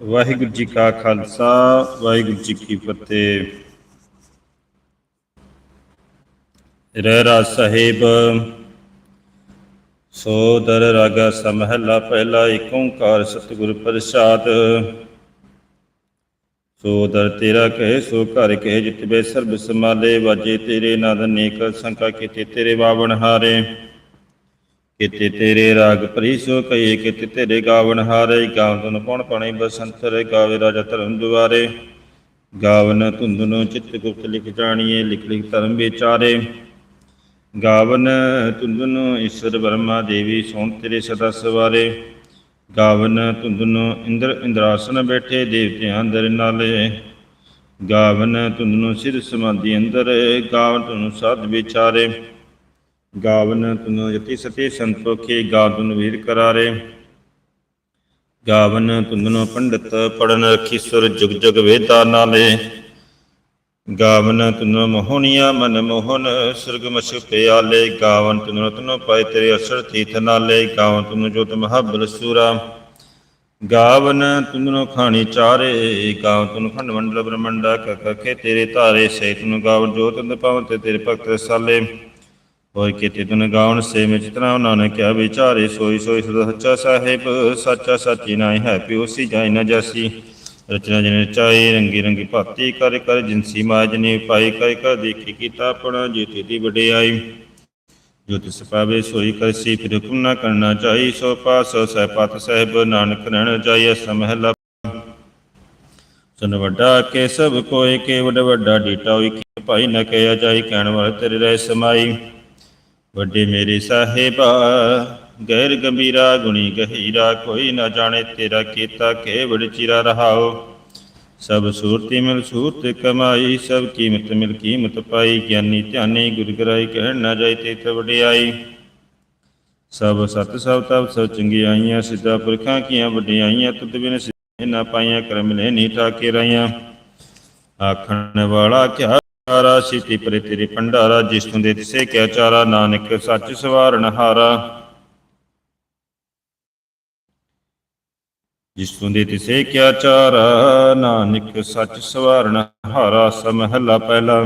ਵਾਹਿਗੁਰੂ ਜੀ ਕਾ ਖਾਲਸਾ, ਵਾਹਿਗੁਰੂ ਜੀ ਕੀ ਫਤਿਹ। ਰਹਿ ਰਾਜ ਸਾਹਿਬ, ਸੋ ਦਰ ਰਾਗਾ ਸਮਹਿਲਾ ਪਹਿਲਾ ਏਕ ਓੰਕਾਰ ਸਤਿਗੁਰ ਪ੍ਰਸਾਦ। ਸੋ ਦਰ ਤੇਰਾ ਕਹੇ, ਸੋ ਘਰ ਕਹੇ, ਜਿਤਬੇ ਸਰਬ ਸਮਾਲੇ ਵਾਜੇ ਤੇਰੇ ਨਾਦ ਅਨੇਕ ਸੰਕਾ ਕੀਤੇ ਤੇਰੇ ਬਾਵਨ ਹਾਰੇ। ਕਿਤੇ ਤੇਰੇ ਰਾਗ ਭਰੀ ਸੋ ਕਹੇ, ਕਿਤੇ ਤੇਰੇ ਗਾਵਨ ਹਾਰੇ, ਗਾਵਨ ਪਉਣ ਪਣੇ ਬਸੰਤਰ, ਗਾਵੇ ਰਾਜਾ ਧਰਮ ਦੁਆਰੇ। ਗਾਵਨ ਧੁੰਦਨੋ ਚਿੱਤ ਗੁਪਤ ਲਿਖ ਜਾਣੀਏ, ਲਿਖ ਲਿਖ ਧਰਮ ਵਿਚਾਰੇ। ਗਾਵਨ ਧੁੰਦਨੋ ਈਸ਼ਵਰ ਬ੍ਰਹਮਾ ਦੇਵੀ, ਸੋਣ ਤੇਰੇ ਸਦਾ ਸਵਾਰੇ। ਗਾਵਨ ਧੁੰਦਨੋ ਇੰਦਰ ਇੰਦਰਾਸਨ ਬੈਠੇ ਦੇਵਤਿਆਂ ਅੰਦਰ ਨਾਲੇ। ਗਾਵਨ ਧੁੰਦਨੋ ਸਿਰ ਸਮਾਧੀ ਅੰਦਰ, ਗਾਵਨ ਧੁੰਦਨੋ ਸਾਧ ਵਿਚਾਰੇ। ਗਾਵਨ ਤੁਨੋ ਯਤੀ ਸਤੀ ਸੰਤੋਖੇ ਗਾਵਨ ਵੀਰ ਕਰਾਰੇ। ਗਾਵਨ ਤੁਨੋ ਪੰਡਤ ਪੜਨ ਰਖੀ ਸੁਰ ਜੁਗ ਜੁਗ ਵੇਦਾ ਨਾਲੇ। ਗਾਵਨ ਤੁਨੋ ਮੋਹਨੀਆ ਮਨ ਮੋਹਨ, ਸੁਰਗ ਮਛ ਪਿਆਲੇ। ਗਾਵਨ ਤੁਨੋ ਤੁਨੋ ਪਾਏ ਤੇਰੇ ਅਸਰ ਤੀਥ ਨਾਲੇ। ਗਾਵਨ ਤੁਨੋ ਜੋਤ ਮਹਾਬਲ ਸੂਰਾ। ਗਾਵਨ ਤੁਨੋ ਖਾਣੀ ਚਾਰੇ। ਗਾਵਨ ਤੁਨੋ ਖੰਡ ਮੰਡਲ ਬ੍ਰਹਮੰਡਾ ਕਖੇ ਤੇਰੇ ਧਾਰੇ। ਸੇ ਤੁਨੋ ਗਾਵਨ ਜੋਤ ਅੰਦ ਪਵਨ ਤੇ ਤੇਰੇ ਭਗਤ ਰਸਾਲੇ। ਹੋਇ ਕੀਤੇ ਤੁਨ ਗਾਉਣ ਸੇ ਮਿ ਚਿਤਨਾ ਨਾਨਕ ਕਿਹਾ ਵਿਚਾਰੇ, ਸੋਈ ਸੋਈ ਸਦਾ ਸੱਚਾ ਸਾਹਿਬ, ਸੱਚਾ ਸਾਚੀ ਨਾਇ ਹੈ ਪਿਓ ਸੀ ਜਾਇ ਨ ਜਾਸੀ। ਰਚਨਾ ਜਨ ਚਾਈ ਰੰਗੀ ਰੰਗੀ ਭਾਤੀ ਕਰ ਕਰ ਜਿਨਸੀ ਮਾਜ ਨੇ ਪਾਈ ਕਰ ਕਰ ਦੇਖੀ ਕੀਤਾ ਆਪਣਾ ਜੀਤੀ ਦੀ ਵਡਿਆਈ। ਜੋ ਤਿਸ ਪਾਵੇ ਸੋਈ ਕਰਸੀ, ਫਿਰ ਹੁਕਮ ਨਾ ਕਰਨਾ ਚਾਹੀ, ਸੋ ਪਾਸ ਸਹਿਪਤ ਸਾਹਿਬ, ਨਾਨਕ ਰਹਿਣ ਜਾਈ ਸਮਹਿਲਾ ਸੁਨ ਵੱਡਾ ਕੇ ਸਭ ਕੋਇ ਕੇ ਵੱਡ ਵੱਡਾ ਡੀਟਾ ਹੋਈ ਕੀ ਭਾਈ ਨਾ ਕਹਿਆ ਜਾਈ, ਕਹਿਣ ਵਾਲੇ ਤੇਰੇ ਰਹਿ ਸਮਾਈ। ਵੱਡੇ ਮੇਰੇ ਸਾਹਿਬਾ, ਗੈਰ ਗੰਭੀਰਾ ਗੁਣੀ ਗਹੀਰਾ, ਕੋਈ ਨਾ ਜਾਣੇ ਤੇਰਾ ਕੀਤਾ ਕੇਵੜ ਚਿਰਾ ਰਹਾਓ। ਸਭ ਸੂਰਤੀ ਮਿਲ ਸੂਰਤ ਕਮਾਈ, ਸਭ ਕੀਮਤ ਮਿਲ ਕੀਮਤ ਪਾਈ, ਗਿਆਨੀ ਧਿਆਨੀ ਗੁਰ ਗਰਾਈ ਕਹਿਣ ਨਾ ਜਾਈ ਤੇ ਵਡਿਆਈ। ਸਭ ਸਤ ਸਭ ਤਬ ਸਭ ਚੰਗਿਆਈਆਂ, ਸਿੱਧਾ ਪੁਰਖਾਂ ਕੀਆਂ ਵਡਿਆਈਆਂ, ਤੁਧ ਬਿਨ ਨਾ ਪਾਈਆਂ, ਕਰਮ ਲੈ ਨੀ ਠਾਕੇ ਰਾਈਆਂ। ਆਖਣ ਵਾਲਾ ਕਿਆ ਚਾਰਾ ਸਿੱਧੀ ਪਰੇ ਤੇਰੇ ਭੰਡਾਰਾ ਜਿਸ ਤੋਂ ਦੇ ਤਿਸੇ ਕਿਆ ਚਾਰਾ, ਨਾਨਕ ਸੱਚ ਸਵਾਰਨ ਹਾਰਾ। ਜਿਸ ਤੋਂ ਦੇ ਤਿਸੇ ਕਿਆ ਚਾਰਾ, ਨਾਨਕ ਸੱਚ ਸਵਾਰਨ ਹਾਰਾ, ਸਮਹਲਾ ਪਹਿਲਾ।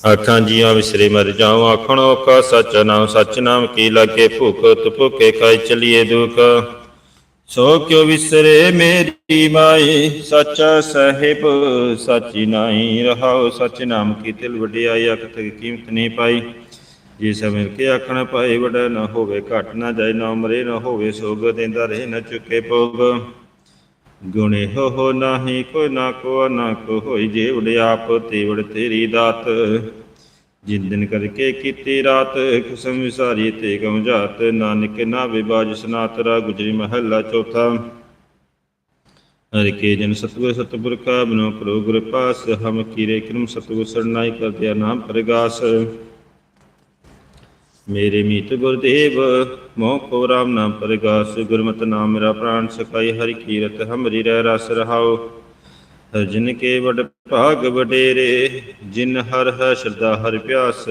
ਆਖਾਂ ਜੀਆਂ ਵਿਸਰੇ ਮਰ ਜਾਉ, ਆਖਣ ਔਖਾ ਸੱਚ ਨਾਮ ਸੱਚ ਨਾਮ ਕੀ ਲਾਗੇ ਭੁਖ ਤਪੁਕੇ ਖਾਈ ਚਲੀਏ ਦੁਖ। ਸੋ ਕਿਉ ਵਿਸਰੇ ਮੇਰੀ ਮਾਈ? ਸੱਚਾ ਸਾਹਿਬ, ਸਾਚੀ ਨਾਹੀ ਰਹਾਉ, ਸਚ ਨਾਮ ਕੀ ਤਿਲ ਵਡਿਆਈ ਅਕਤ ਕੀਮਤ ਨਹੀਂ ਪਾਈ। ਜੇ ਸਮਝ ਕੇ ਆਖਣ ਪਾਏ, ਵਡਾ ਨਾ ਹੋਵੇ, ਘਟ ਨਾ ਜਾਏ, ਨਾ ਮਰੇ ਨਾ ਹੋਵੇ, ਸੋਗ ਦੇਂਦਾ ਰਹੇ, ਨਾ ਚੁੱਕੇ ਭੋਗ। ਗੁਣੇ ਹੋ ਹੋ ਨਾਹੀ ਕੋ ਨਾ ਕੋ ਨਾ ਕੋ ਹੋਈ, ਜੇ ਵਡ ਆਪ ਤੇ ਤੇਰੀ ਦਾਤ। ਜਿਨ ਦਿਨ ਕਰਕੇ ਕੀਤੀ ਰਾਤ, ਖਸਮ ਵਿਸਾਰੀ ਤੇ ਗਮ ਜਾਤ, ਨਾਨਕ ਨਾ ਵਿਬਾਜ ਸਨਾਤਰਾ ਗੁਜਰੀ ਮਹੱਲਾ ਚੌਥਾ। ਹਰਿ ਕੇ ਜਨ ਸਤਗੁਰ ਸਤਪੁਰਖਾ ਬਨੋ ਕਰੋ ਗੁਰ ਪਾਸ, ਹਮ ਕੀਰੇ ਕਿਰਮ ਸਤਗੁਰ ਸਰਨਾਈ ਕਰਦਿਆ ਨਾਮ ਪ੍ਰਗਾਸ। ਮੇਰੇ ਮੀਤ ਗੁਰਦੇਵ, ਮੋਹ ਕੋ ਰਾਮ ਨਾਮ ਪ੍ਰਗਾਸ, ਗੁਰਮਤਿ ਨਾਮ ਮੇਰਾ ਪ੍ਰਾਨ ਸਕਾਈ ਹਰਿ ਕੀਰਤ ਹਮਰੀ ਰਹਿ ਰਸ ਰਹਾਓ ਜਿਨ ਕੇ ਵਡ ਭਾਗ ਵਡੇਰੇ, ਜਿਨ ਹਰ ਹੈ ਸ਼ਰਧਾ ਹਰ ਪਿਆਸ,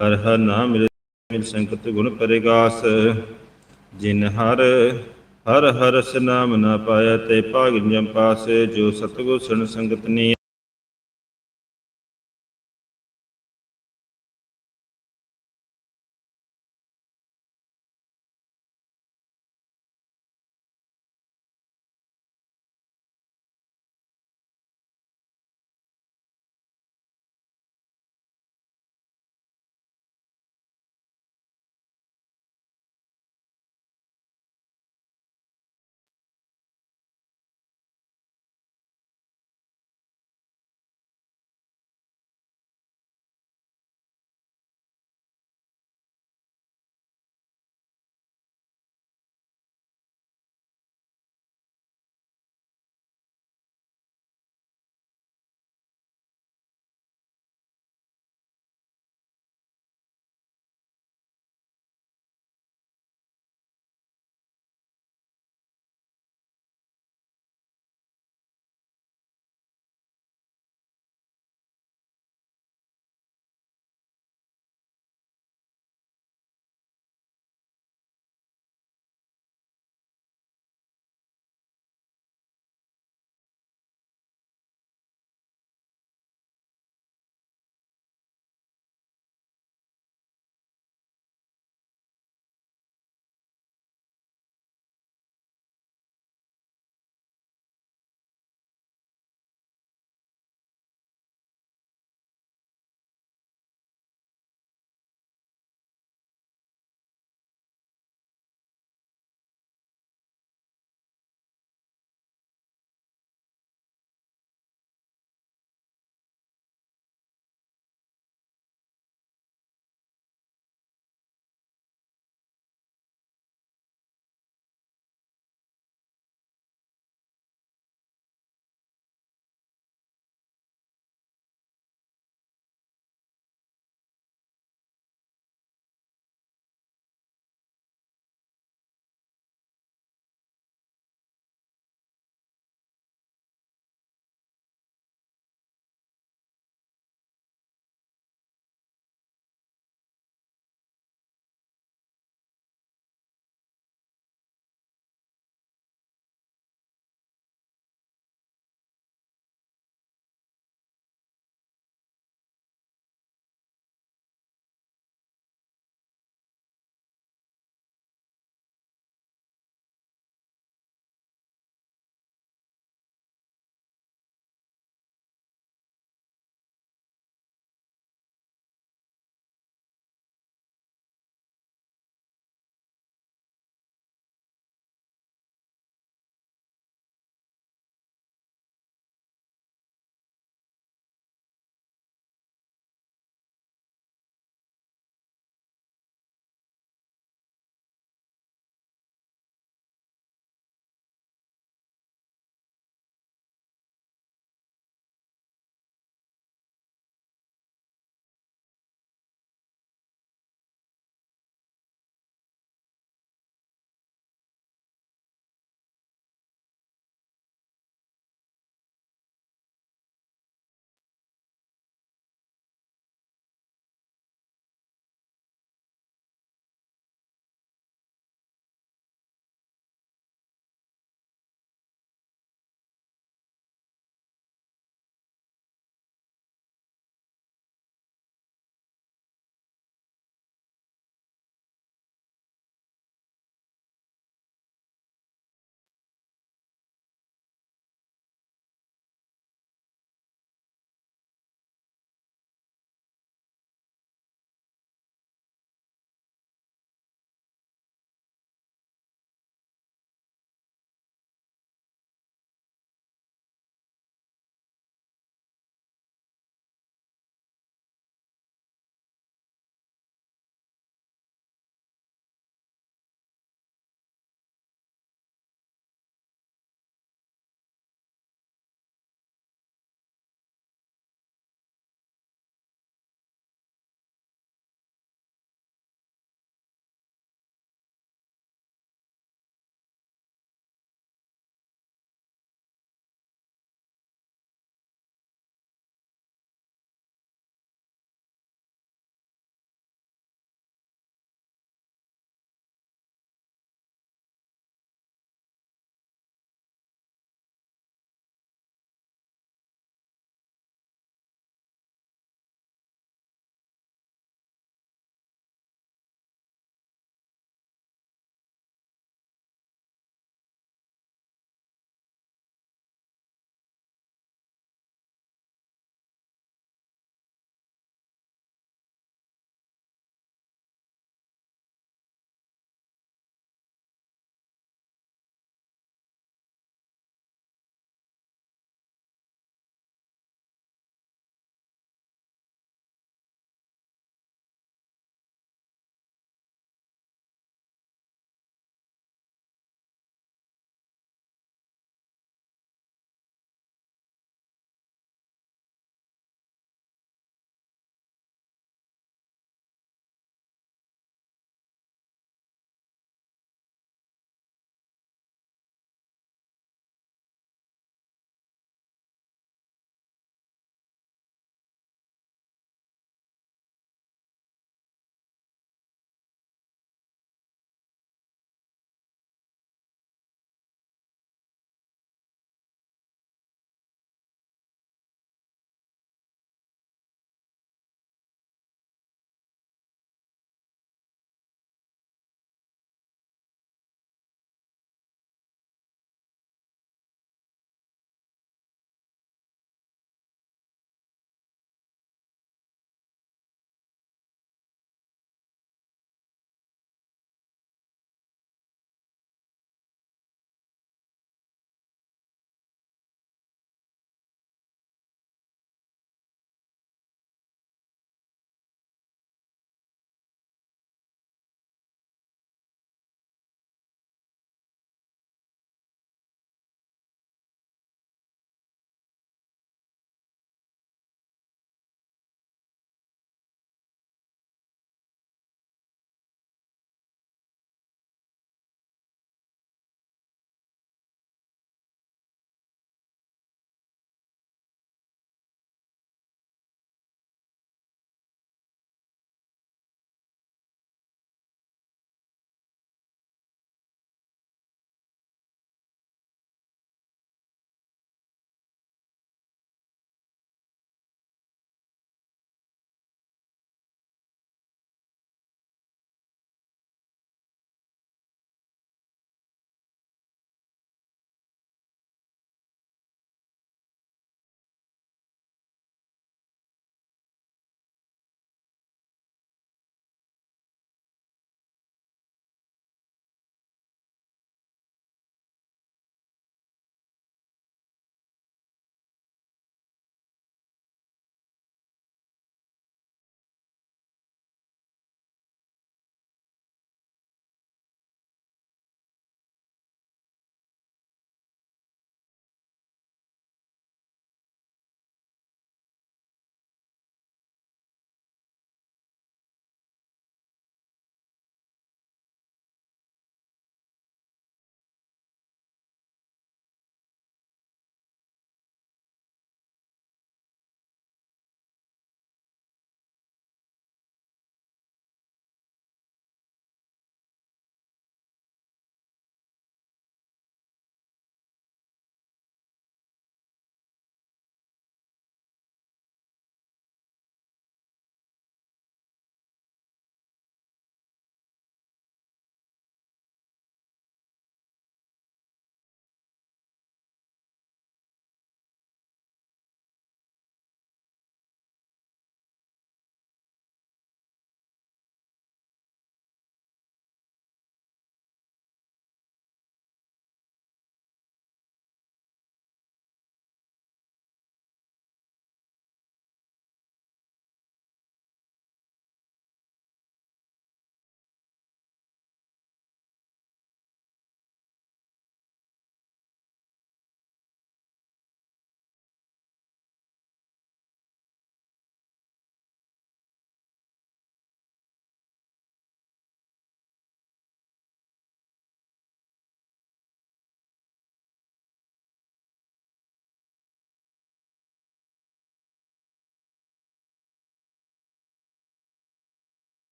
ਹਰ ਹਰ ਨਾਮ ਮਿਲ ਮਿਲ ਸੰਕਤ ਗੁਣ ਪਰਗਾਸ। ਜਿਨ ਹਰ ਹਰ ਹਰ ਸ ਨਾਮ ਨਾ ਪਾਇਆ ਤੇ ਭਾਗ ਜਮ ਜੋ ਸਤਗੁਰ ਸਣ ਸੰਗਤ ਨੀ